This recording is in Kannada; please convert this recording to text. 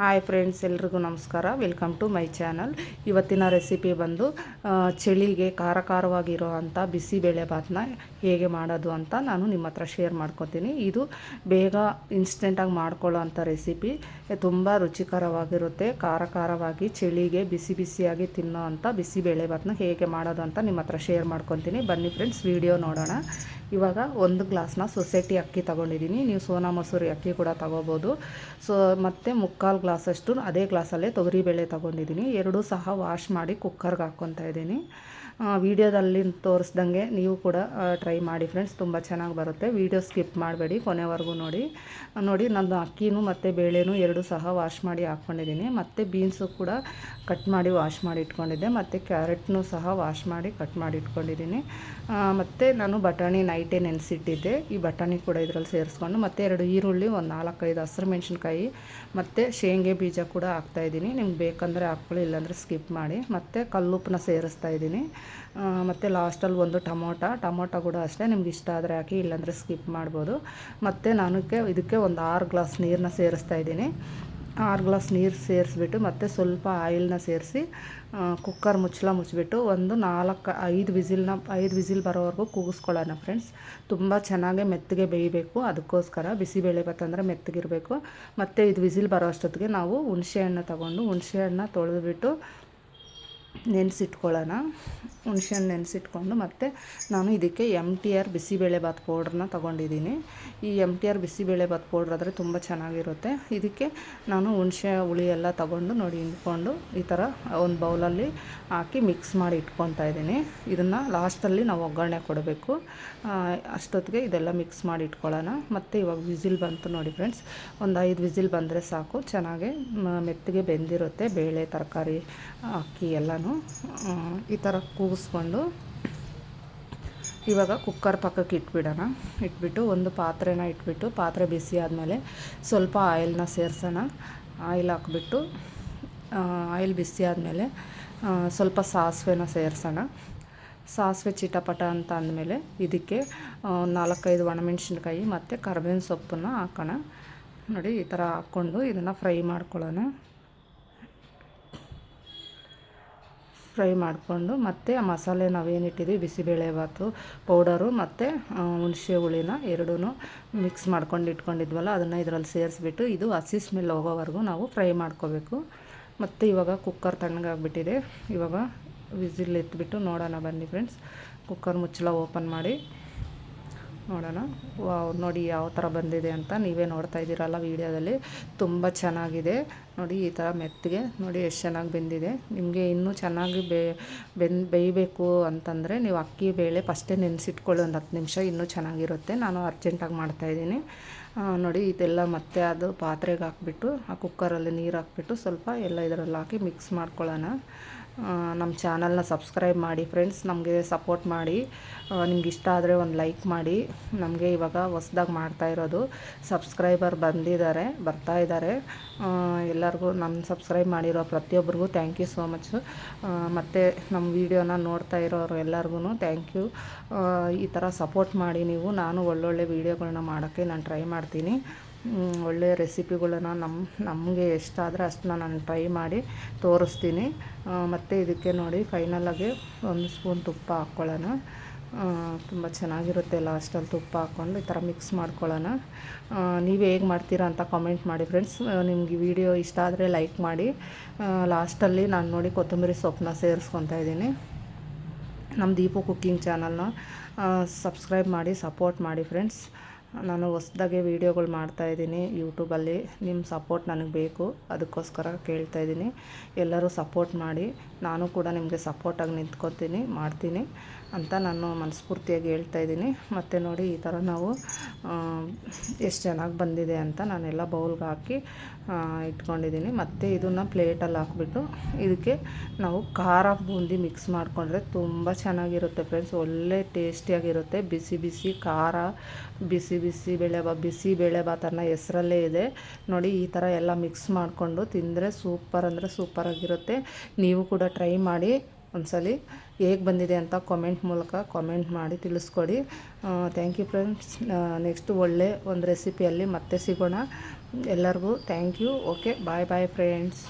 ಹಾಯ್ ಫ್ರೆಂಡ್ಸ್ ಎಲ್ರಿಗೂ ನಮಸ್ಕಾರ. ವೆಲ್ಕಮ್ ಟು ಮೈ ಚಾನಲ್ ಇವತ್ತಿನ ರೆಸಿಪಿ ಬಂದು ಚಳಿಗೆ ಖಾರ ಖಾರವಾಗಿರೋ ಅಂಥ ಬಿಸಿಬೇಳೆ ಹೇಗೆ ಮಾಡೋದು ಅಂತ ನಾನು ನಿಮ್ಮ ಹತ್ರ ಶೇರ್ ಮಾಡ್ಕೊತೀನಿ. ಇದು ಬೇಗ ಇನ್ಸ್ಟೆಂಟಾಗಿ ಮಾಡ್ಕೊಳ್ಳೋ ಅಂಥ ರೆಸಿಪಿ ತುಂಬ ರುಚಿಕರವಾಗಿರುತ್ತೆ. ಖಾರ ಖಾರವಾಗಿ ಚಳಿಗೆ ಬಿಸಿ ಬಿಸಿಯಾಗಿ ತಿನ್ನೋ ಅಂಥ ಬಿಸಿಬೇಳೆ ಹೇಗೆ ಮಾಡೋದು ಅಂತ ನಿಮ್ಮ ಹತ್ರ ಶೇರ್ ಮಾಡ್ಕೊತೀನಿ. ಬನ್ನಿ ಫ್ರೆಂಡ್ಸ್ ವಿಡಿಯೋ ನೋಡೋಣ. ಇವಾಗ ಒಂದು ಗ್ಲಾಸ್ನ ಸೊಸೈಟಿ ಅಕ್ಕಿ ತೊಗೊಂಡಿದ್ದೀನಿ. ನೀವು ಸೋನಾ ಮಸೂರಿ ಅಕ್ಕಿ ಕೂಡ ತೊಗೋಬೋದು. ಸೊ, ಮತ್ತು ಮುಕ್ಕಾಲು ಗ್ಲಾಸಷ್ಟು ಅದೇ ಗ್ಲಾಸಲ್ಲೇ ತೊಗರಿಬೇಳೆ ತೊಗೊಂಡಿದ್ದೀನಿ. ಎರಡೂ ಸಹ ವಾಶ್ ಮಾಡಿ ಕುಕ್ಕರ್ಗೆ ಹಾಕ್ಕೊತಾ ಇದ್ದೀನಿ. ವೀಡಿಯೋದಲ್ಲಿ ತೋರಿಸ್ದಂಗೆ ನೀವು ಕೂಡ ಟ್ರೈ ಮಾಡಿ ಫ್ರೆಂಡ್ಸ್ ತುಂಬ ಚೆನ್ನಾಗಿ ಬರುತ್ತೆ. ವೀಡಿಯೋ ಸ್ಕಿಪ್ ಮಾಡಬೇಡಿ ಕೊನೆವರೆಗೂ ನೋಡಿ. ನೋಡಿ ನಾನು ಅಕ್ಕಿನೂ ಮತ್ತು ಬೇಳೆನೂ ಎರಡೂ ಸಹ ವಾಶ್ ಮಾಡಿ ಹಾಕ್ಕೊಂಡಿದ್ದೀನಿ. ಮತ್ತು ಬೀನ್ಸು ಕೂಡ ಕಟ್ ಮಾಡಿ ವಾಶ್ ಮಾಡಿ ಇಟ್ಕೊಂಡಿದ್ದೆ. ಮತ್ತು ಕ್ಯಾರೆಟ್ನೂ ಸಹ ವಾಶ್ ಮಾಡಿ ಕಟ್ ಮಾಡಿ ಇಟ್ಕೊಂಡಿದ್ದೀನಿ. ಮತ್ತು ನಾನು ಬಟಾಣಿ ನೈಟೇ ನೆನೆಸಿಟ್ಟಿದ್ದೆ. ಈ ಬಟಾಣಿ ಕೂಡ ಇದರಲ್ಲಿ ಸೇರಿಸ್ಕೊಂಡು ಮತ್ತು ಎರಡು ಈರುಳ್ಳಿ, ಒಂದು ನಾಲ್ಕೈದು ಹಸಿರು ಮೆಣಸಿನ್ಕಾಯಿ, ಮತ್ತು ಶೇಂಗೆ ಬೀಜ ಕೂಡ ಹಾಕ್ತಾಯಿದ್ದೀನಿ ನಿಮ್ಗೆ ಬೇಕಂದರೆ ಹಾಕ್ಕೊಳ್ಳಿ, ಇಲ್ಲಾಂದರೆ ಸ್ಕಿಪ್ ಮಾಡಿ. ಮತ್ತು ಕಲ್ಲುಪ್ಪನ್ನ ಸೇರಿಸ್ತಾ ಇದ್ದೀನಿ. ಮತ್ತು ಲಾಸ್ಟಲ್ಲಿ ಒಂದು ಟೊಮೊಟ. ಟೊಮೊಟೊ ಕೂಡ ಅಷ್ಟೇ ನಿಮ್ಗೆ ಇಷ್ಟ ಆದರೆ ಹಾಕಿ, ಇಲ್ಲಾಂದರೆ ಸ್ಕಿಪ್ ಮಾಡ್ಬೋದು. ಮತ್ತು ನಾನಕ್ಕೆ ಇದಕ್ಕೆ ಒಂದು ಆರು ಗ್ಲಾಸ್ ನೀರನ್ನ ಸೇರಿಸ್ತಾ ಇದ್ದೀನಿ. ಆರು ಗ್ಲಾಸ್ ನೀರು ಸೇರಿಸ್ಬಿಟ್ಟು ಮತ್ತು ಸ್ವಲ್ಪ ಆಯಿಲ್ನ ಸೇರಿಸಿ ಕುಕ್ಕರ್ ಮುಚ್ಚಲ ಮುಚ್ಚಿಬಿಟ್ಟು ಒಂದು ನಾಲ್ಕು, ಐದು ವಿಸಿಲ್ನ, ಐದು ವಿಸಿಲ್ ಬರೋವರೆಗೂ ಕೂಗಿಸ್ಕೊಳ್ಳೋಣ ಫ್ರೆಂಡ್ಸ್. ತುಂಬ ಚೆನ್ನಾಗೆ ಮೆತ್ತಗೆ ಬೇಯಬೇಕು. ಅದಕ್ಕೋಸ್ಕರ ಬಿಸಿಬೇಳೆ ಭಾತ್ ಅಂದರೆ ಮೆತ್ತಗಿರಬೇಕು. ಮತ್ತು ಇದು ವಿಸಿಲ್ ಬರೋ ಅಷ್ಟೊತ್ತಿಗೆ ನಾವು ಹುಣಸೆ ಹಣ್ಣು ತಗೊಂಡು, ಹುಣಸೆ ಹಣ್ಣು ತೊಳೆದುಬಿಟ್ಟು ನೆನೆಸಿಟ್ಕೊಳ್ಳೋಣ. ಹುಣ್ಸೆಹಣ್ಣು ನೆನೆಸಿಟ್ಕೊಂಡು ಮತ್ತು ನಾನು ಇದಕ್ಕೆ ಎಂ ಟಿ ಆರ್ ಬಿಸಿಬೇಳೆಬಾತ್ ಪೌಡ್ರನ್ನ ತೊಗೊಂಡಿದ್ದೀನಿ. ಈ M T R bisibelebath powder ಆದರೆ ತುಂಬ ಚೆನ್ನಾಗಿರುತ್ತೆ. ಇದಕ್ಕೆ ನಾನು ಹುಣಸೆ ಹುಳಿ ಎಲ್ಲ ತೊಗೊಂಡು ನೋಡಿ ಹಿಂಡ್ಕೊಂಡು ಈ ಥರ ಒಂದು ಬೌಲಲ್ಲಿ ಹಾಕಿ ಮಿಕ್ಸ್ ಮಾಡಿ ಇಟ್ಕೊತಾ ಇದ್ದೀನಿ. ಇದನ್ನು ಲಾಸ್ಟಲ್ಲಿ ನಾವು ಒಗ್ಗರಣೆ ಕೊಡಬೇಕು. ಅಷ್ಟೊತ್ತಿಗೆ ಇದೆಲ್ಲ ಮಿಕ್ಸ್ ಮಾಡಿ ಇಟ್ಕೊಳ್ಳೋಣ. ಮತ್ತು ಇವಾಗ ವಿಸಿಲ್ ಬಂತು ನೋಡಿ ಫ್ರೆಂಡ್ಸ್ ಒಂದು ಐದು ವಿಸಿಲ್ ಬಂದರೆ ಸಾಕು. ಚೆನ್ನಾಗಿ ಮೆತ್ತಗೆ ಬೆಂದಿರುತ್ತೆ. ಬೇಳೆ, ತರಕಾರಿ, ಅಕ್ಕಿ ಎಲ್ಲನೂ. ಈ ಥರ ಕೂಗಿಸ್ಕೊಂಡು ಇವಾಗ ಕುಕ್ಕರ್ ಪಕ್ಕಕ್ಕೆ ಇಟ್ಬಿಡೋಣ. ಇಟ್ಬಿಟ್ಟು ಒಂದು ಪಾತ್ರೆನ ಇಟ್ಬಿಟ್ಟು ಪಾತ್ರೆ ಬಿಸಿ ಆದಮೇಲೆ ಸ್ವಲ್ಪ ಆಯಿಲ್ನ ಸೇರ್ಸೋಣ. ಆಯಿಲ್ ಹಾಕ್ಬಿಟ್ಟು ಆಯಿಲ್ ಬಿಸಿ ಆದಮೇಲೆ ಸ್ವಲ್ಪ ಸಾಸಿವೆನ ಸೇರ್ಸೋಣ. ಸಾಸಿವೆ ಚಿಟಪಟ ಅಂತ ಅಂದಮೇಲೆ ಇದಕ್ಕೆ ನಾಲ್ಕೈದು ಒಣಮೆಣ್ಸಿನ್ಕಾಯಿ ಮತ್ತು ಕರ್ಬೇವಿನ ಸೊಪ್ಪನ್ನು ಹಾಕೋಣ. ನೋಡಿ, ಈ ಥರ ಹಾಕ್ಕೊಂಡು ಇದನ್ನು ಫ್ರೈ ಮಾಡ್ಕೊಳ್ಳೋಣ. ಫ್ರೈ ಮಾಡಿಕೊಂಡು ಮತ್ತು ಆ ಮಸಾಲೆ ನಾವೇನಿಟ್ಟಿದ್ವಿ ಬಿಸಿಬೇಳೆಭಾತು ಪೌಡರು ಮತ್ತು ಹುಣಸೆ ಹುಳಿನ ಎರಡೂ ಮಿಕ್ಸ್ ಮಾಡ್ಕೊಂಡು ಇಟ್ಕೊಂಡಿದ್ವಲ್ಲ, ಅದನ್ನು ಇದರಲ್ಲಿ ಸೇರಿಸ್ಬಿಟ್ಟು ಇದು ಹಸಿ ಸ್ಮೆಲ್ ಹೋಗೋವರೆಗೂ ನಾವು ಫ್ರೈ ಮಾಡ್ಕೋಬೇಕು. ಮತ್ತು ಇವಾಗ ಕುಕ್ಕರ್ ತಣ್ಣಗಾಗ್ಬಿಟ್ಟಿದೆ. ಇವಾಗ ವಿಸಿಲ್ ಎತ್ಬಿಟ್ಟು ನೋಡೋಣ ಬನ್ನಿ ಫ್ರೆಂಡ್ಸ್. ಕುಕ್ಕರ್ ಮುಚ್ಚಳ ಓಪನ್ ಮಾಡಿ. ನೋಡೋಣ. ವಾವ್, ನೋಡಿ ಯಾವ ಥರ ಬಂದಿದೆ ಅಂತ ನೀವೇ ನೋಡ್ತಾ ಇದ್ದೀರಲ್ಲ ವೀಡಿಯೋದಲ್ಲಿ. ತುಂಬ ಚೆನ್ನಾಗಿದೆ. ನೋಡಿ ಈ ಥರ ಮೆತ್ತಗೆ, ನೋಡಿ ಎಷ್ಟು ಚೆನ್ನಾಗಿ ಬೆಂದಿದೆ. ನಿಮಗೆ ಇನ್ನೂ ಚೆನ್ನಾಗಿ ಬೆ ಬೇಯಬೇಕು ಅಂತಂದರೆ ನೀವು ಅಕ್ಕಿ ಬೇಳೆ ಫಸ್ಟೇ ನೆನೆಸಿಟ್ಕೊಳ್ಳಿ ಒಂದು ಹತ್ತು ನಿಮಿಷ, ಇನ್ನೂ ಚೆನ್ನಾಗಿರುತ್ತೆ. ನಾನು ಅರ್ಜೆಂಟಾಗಿ ಮಾಡ್ತಾಯಿದ್ದೀನಿ ನೋಡಿ ಇದೆಲ್ಲ ಮತ್ತೆ ಅದು ಪಾತ್ರೆಗೆ ಹಾಕ್ಬಿಟ್ಟು, ಆ ಕುಕ್ಕರಲ್ಲಿ ನೀರು ಹಾಕ್ಬಿಟ್ಟು ಸ್ವಲ್ಪ ಎಲ್ಲ ಇದರಲ್ಲಿ ಹಾಕಿ ಮಿಕ್ಸ್ ಮಾಡ್ಕೊಳ್ಳೋಣ. ನಮ್ಮ ಚಾನಲ್ನ ಸಬ್ಸ್ಕ್ರೈಬ್ ಮಾಡಿ ಫ್ರೆಂಡ್ಸ್, ನಮಗೆ ಸಪೋರ್ಟ್ ಮಾಡಿ. ನಿಮ್ಗೆ ಇಷ್ಟ ಆದರೆ ಒಂದು ಲೈಕ್ ಮಾಡಿ. ನಮಗೆ ಇವಾಗ ಹೊಸ್ದಾಗಿ ಮಾಡ್ತಾ ಇರೋದು ಸಬ್ಸ್ಕ್ರೈಬರ್ ಬಂದಿದ್ದಾರೆ, ಬರ್ತಾ ಇದ್ದಾರೆ. ಎಲ್ಲರಿಗೂ ನಮ್ಮ ಸಬ್ಸ್ಕ್ರೈಬ್ ಮಾಡಿರೋ ಪ್ರತಿಯೊಬ್ಬರಿಗೂ ಥ್ಯಾಂಕ್ ಯು ಸೋ ಮಚ್ ಮತ್ತು ನಮ್ಮ ವೀಡಿಯೋನ ನೋಡ್ತಾ ಇರೋರು ಎಲ್ಲರಿಗೂ ಥ್ಯಾಂಕ್ ಯು ಈ ಥರ ಸಪೋರ್ಟ್ ಮಾಡಿ ನೀವು. ನಾನು ಒಳ್ಳೊಳ್ಳೆ ವೀಡಿಯೋಗಳನ್ನ ಮಾಡೋಕ್ಕೆ ನಾನು ಟ್ರೈ ಮಾಡ್ತೀನಿ. ಒಳ್ಳೆಯ ಒಳ್ಳೆ ರೆಸಿಪಿಗಳನ್ನ ನಮ್ಮ ನಮಗೆ ಎಷ್ಟಾದರೆ ಅಷ್ಟನ್ನ ನಾನು ಟ್ರೈ ಮಾಡಿ ತೋರಿಸ್ತೀನಿ. ಮತ್ತು ಇದಕ್ಕೆ ನೋಡಿ ಫೈನಲಾಗಿ ಒಂದು ಸ್ಪೂನ್ ತುಪ್ಪ ಹಾಕ್ಕೊಳ್ಳೋಣ. ತುಂಬ ಚೆನ್ನಾಗಿರುತ್ತೆ ಲಾಸ್ಟಲ್ಲಿ ತುಪ್ಪ ಹಾಕ್ಕೊಂಡು ಈ ಥರ ಮಿಕ್ಸ್ ಮಾಡ್ಕೊಳ್ಳೋಣ. ನೀವು ಹೇಗೆ ಮಾಡ್ತೀರಾ ಅಂತ ಕಾಮೆಂಟ್ ಮಾಡಿ ಫ್ರೆಂಡ್ಸ್ ನಿಮಗೆ ವಿಡಿಯೋ ಇಷ್ಟ ಆದರೆ ಲೈಕ್ ಮಾಡಿ. ಲಾಸ್ಟಲ್ಲಿ ನಾನು ನೋಡಿ ಕೊತ್ತಂಬರಿ ಸೊಪ್ಪನ್ನ ಸೇರಿಸ್ಕೊತಾ ಇದ್ದೀನಿ. ನಮ್ಮ ದೀಪು ಕುಕ್ಕಿಂಗ್ ಚಾನಲ್ನ ಸಬ್ಸ್ಕ್ರೈಬ್ ಮಾಡಿ ಸಪೋರ್ಟ್ ಮಾಡಿ ಫ್ರೆಂಡ್ಸ್ ನಾನು ಹೊಸ್ದಾಗೆ ವೀಡಿಯೋಗಳು ಮಾಡ್ತಾಯಿದ್ದೀನಿ ಯೂಟ್ಯೂಬಲ್ಲಿ. ನಿಮ್ಮ ಸಪೋರ್ಟ್ ನನಗೆ ಬೇಕು. ಅದಕ್ಕೋಸ್ಕರ ಕೇಳ್ತಾ ಇದ್ದೀನಿ. ಎಲ್ಲರೂ ಸಪೋರ್ಟ್ ಮಾಡಿ. ನಾನು ಕೂಡ ನಿಮಗೆ ಸಪೋರ್ಟಾಗಿ ನಿಂತ್ಕೊತೀನಿ, ಮಾಡ್ತೀನಿ ಅಂತ ನಾನು ಮನಸ್ಫೂರ್ತಿಯಾಗಿ ಹೇಳ್ತಾ ಇದ್ದೀನಿ. ಮತ್ತು ನೋಡಿ, ಈ ಥರ ನಾವು ಎಷ್ಟು ಚೆನ್ನಾಗಿ ಬಂದಿದೆ ಅಂತ ನಾನೆಲ್ಲ ಬೌಲ್ಗೆ ಹಾಕಿ ಇಟ್ಕೊಂಡಿದ್ದೀನಿ. ಮತ್ತು ಇದನ್ನು ಪ್ಲೇಟಲ್ಲಿ ಹಾಕ್ಬಿಟ್ಟು ಇದಕ್ಕೆ ನಾವು ಖಾರ ಬೂಂದಿ ಮಿಕ್ಸ್ ಮಾಡಿಕೊಂಡ್ರೆ ತುಂಬ ಚೆನ್ನಾಗಿರುತ್ತೆ ಫ್ರೆಂಡ್ಸ್. ಒಳ್ಳೆ ಟೇಸ್ಟಿಯಾಗಿರುತ್ತೆ. ಬಿಸಿ ಬಿಸಿ ಖಾರ, ಬಿಸಿ ಬಿಸಿ ಬೇಳೆ ಬಾ, ಬಿಸಿ ಬೇಳೆ ಭಾತ್ ಅನ್ನೋ ಹೆಸರಲ್ಲೇ ಇದೆ. ನೋಡಿ, ಈ ಥರ ಎಲ್ಲ ಮಿಕ್ಸ್ ಮಾಡಿಕೊಂಡು ತಿಂದರೆ ಸೂಪರ್ ಅಂದರೆ ಸೂಪರಾಗಿರುತ್ತೆ ನೀವು ಕೂಡ ಟ್ರೈ ಮಾಡಿ ಒಂದ್ಸಲ ಹೇಗೆ ಬಂದಿದೆ ಅಂತ ಕಾಮೆಂಟ್ ಮೂಲಕ ಕಾಮೆಂಟ್ ಮಾಡಿ ತಿಳಿಸ್ಕೊಡಿ. ಥ್ಯಾಂಕ್ ಯು ಫ್ರೆಂಡ್ಸ್ ನೆಕ್ಸ್ಟ್ ಒಳ್ಳೆ ಒಂದು ರೆಸಿಪಿಯಲ್ಲಿ ಮತ್ತೆ ಸಿಗೋಣ. ಎಲ್ಲರಿಗೂ thank you okay bye bye friends